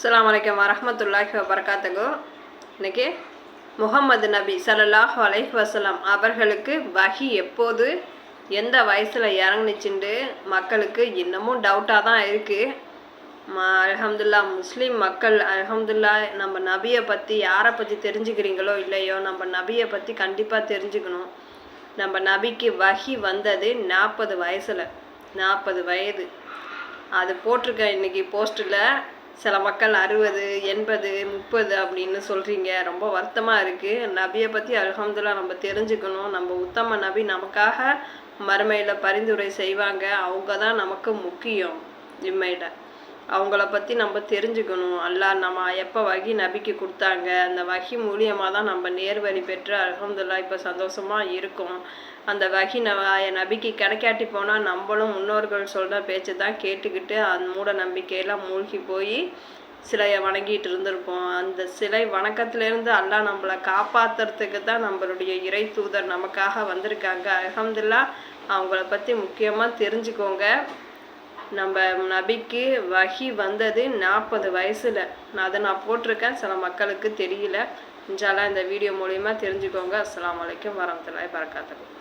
அஸ்லாம் வலைக்கம் வரமத்துல்லாஹி வபரகாத்துகு இன்னைக்கு முகமது நபி ஸல்லல்லாஹு அலைஹ் வசலாம் அவர்களுக்கு வஹி எப்போது எந்த வயசில் இறங்குனுச்சுண்டு மக்களுக்கு இன்னமும் டவுட்டாக தான் இருக்குது அலமதுல்லா முஸ்லீம் மக்கள் அலமதுல்லா நம்ம நபியை பற்றி யாரை பற்றி தெரிஞ்சுக்கிறீங்களோ இல்லையோ நம்ம நபியை பற்றி கண்டிப்பாக தெரிஞ்சுக்கணும். நம்ம நபிக்கு வஹி வந்தது நாற்பது வயசில் நாற்பது வயது. அது போட்டிருக்கேன் இன்னைக்கு போஸ்ட்டில் சில மக்கள் அறுபது எண்பது முப்பது அப்படின்னு சொல்கிறீங்க ரொம்ப வருத்தமாக இருக்குது நபியை பற்றி அலகம்துல்லா நம்ம தெரிஞ்சுக்கணும். நம்ம உத்தம நபி நமக்காக மறுமையில் பரிந்துரை செய்வாங்க. அவங்க தான் நமக்கு முக்கியம். இம்மையில் அவங்கள பற்றி நம்ம தெரிஞ்சுக்கணும். அல்லா நம்ம எப்போ வகி நபிக்கு கொடுத்தாங்க அந்த வகி மூலியமாக தான் நம்ம நேர்வழி பெற்று அலமதுல்லா இப்போ சந்தோஷமாக இருக்கோம். அந்த வகி ந நபிக்கு கிடைக்காட்டி போனால் நம்மளும் முன்னோர்கள் சொல்கிற பேச்சு தான் கேட்டுக்கிட்டு அந்த மூட நம்பிக்கையெல்லாம் மூழ்கி போய் சிலையை வணங்கிட்டு இருந்திருப்போம். அந்த சிலை வணக்கத்திலேருந்து அல்லாஹ் நம்மளை காப்பாற்றுறதுக்கு தான் நம்மளுடைய இறை தூதர் நமக்காக வந்திருக்காங்க. அலமதுல்லா அவங்கள பற்றி முக்கியமாக தெரிஞ்சுக்கோங்க. நம்ம நபிக்கு வகி வந்தது நாற்பது வயசில். நான் அதை நான் போட்டிருக்கேன். சில மக்களுக்கு தெரியல. இன்ஷால்லாம் இந்த வீடியோ மூலிமா தெரிஞ்சுக்கோங்க. அஸ்லாம் அலைக்கும் வரமத்துல்லாஹி பறக்காத்துக்கும்